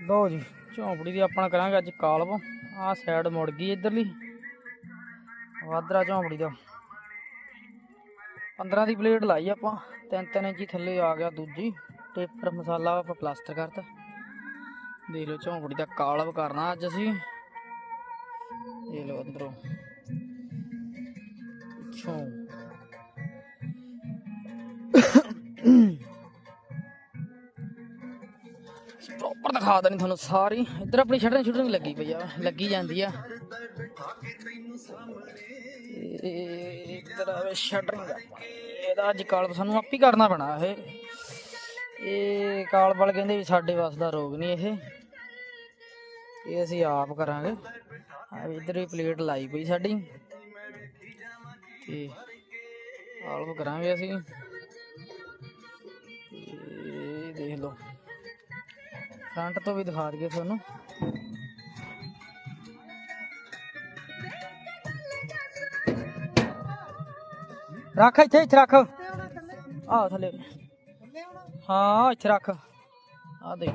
ਲਓ ਜੀ, ਝੌਂਪੜੀ ਦੀ ਆਪਣਾ ਕਰਾਂਗੇ ਅੱਜ ਕਾਲਵ। ਆਹ ਸਾਈਡ ਮੁੜ ਗਈ ਇਧਰਲੀ। ਵਾਦਰਾ ਝੌਂਪੜੀ ਦਾ। 15 ਦੀ ਪਲੇਟ ਲਾਈ ਆਪਾਂ। ਤਿੰਨ ਤਿੰਨ ਇੰਚੀ ਥੱਲੇ ਆ ਗਿਆ ਦੂਜੀ। ਟੇਪਰ ਮਸਾਲਾ ਆਪਾਂ ਪਲਾਸਟਰ ਕਰਤਾ। ਦੇਖ ਲਓ ਝੌਂਪੜੀ ਦਾ ਕਾਲਵ ਕਰਨਾ ਅੱਜ ਅਸੀਂ। ਦੇਖ ਲਓ ਅੰਦਰੋਂ। ਪਿੱਛੋਂ। ਪ੍ਰੋਪਰ ਦਿਖਾ ਦੇਣੀ ਤੁਹਾਨੂੰ ਸਾਰੀ। ਇੱਧਰ ਆਪਣੀ ਛੱਡਣ ਛੁੱਟਣ ਲੱਗੀ ਪਈ ਆ, ਲੱਗੀ ਜਾਂਦੀ ਆ। ਇੱਧਰ ਆਵੇ ਸ਼ਟਰਿੰਗ ਇਹਦਾ ਅੱਜ ਕਾਲਬ ਸਾਨੂੰ ਆਪ ਹੀ ਕਰਨਾ ਪੈਣਾ ਇਹ। ਇਹ ਕਾਲਬ ਵਾਲੇ ਕਹਿੰਦੇ ਵੀ ਸਾਡੇ ਵੱਸ ਦਾ ਰੋਗ ਨਹੀਂ ਇਹ। ਇਹ ਅਸੀਂ ਆਪ ਕਰਾਂਗੇ। ਇੱਧਰ ਵੀ ਪਲੇਟ ਲਾਈ ਪਈ ਸਾਡੀ। ਤੇ ਕਾਲਬ ਕਰਾਂਗੇ ਅਸੀਂ। ਇਹ ਦੇਖ ਲਓ। ਫਰੰਟ ਤੋਂ ਵੀ ਦਿਖਾ ਦਈਏ ਤੁਹਾਨੂੰ। ਰੱਖ ਇੱਥੇ ਇੱਥੇ ਰੱਖ। ਆ ਥੱਲੇ। ਹਾਂ, ਇੱਥੇ ਰੱਖ। ਆ ਦੇਖ।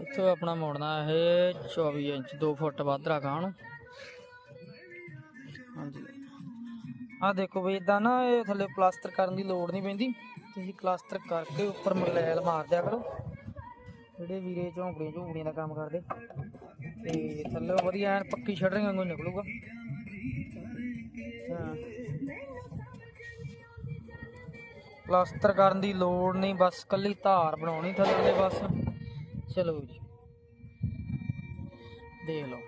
ਇੱਥੋਂ ਆਪਣਾ ਮੋੜਨਾ ਇਹ 24 ਇੰਚ 2 ਫੁੱਟ ਵੱਧ ਰੱਖਾਂ ਨੂੰ। ਹਾਂਜੀ। ਆ ਦੇਖੋ ਵੀ ਇਦਾਂ ਨਾ ਇਹ ਥੱਲੇ ਪਲਾਸਟਰ ਕਰਨ ਦੀ ਲੋੜ ਨਹੀਂ ਪੈਂਦੀ। ਤੁਸੀਂ ਪਲਾਸਟਰ ਕਰਕੇ ਉੱਪਰ ਮਗਲੈਲ ਮਾਰ ਦਿਆ ਕਰੋ। ਜਿਹੜੇ ਵੀਰੇ ਝੌਂਪੜੀਆਂ ਝੌਂਪੜੀਆਂ ਦਾ ਕੰਮ ਕਰਦੇ, ਤੇ ਥੱਲੇ ਵਧੀਆ ਐਨ ਪੱਕੀ ਸ਼ਟਰਿੰਗ ਵਾਂਗੂ ਨਿਕਲੂਗਾ। ਹਾਂ ਪਲਾਸਟਰ ਕਰਨ ਦੀ ਲੋੜ ਨਹੀਂ, ਬਸ ਕੱਲੀ ਧਾਰ ਬਣਾਉਣੀ ਥੱਲੇ ਬਸ। ਚਲੋ ਜੀ। ਦੇਖ ਲਓ।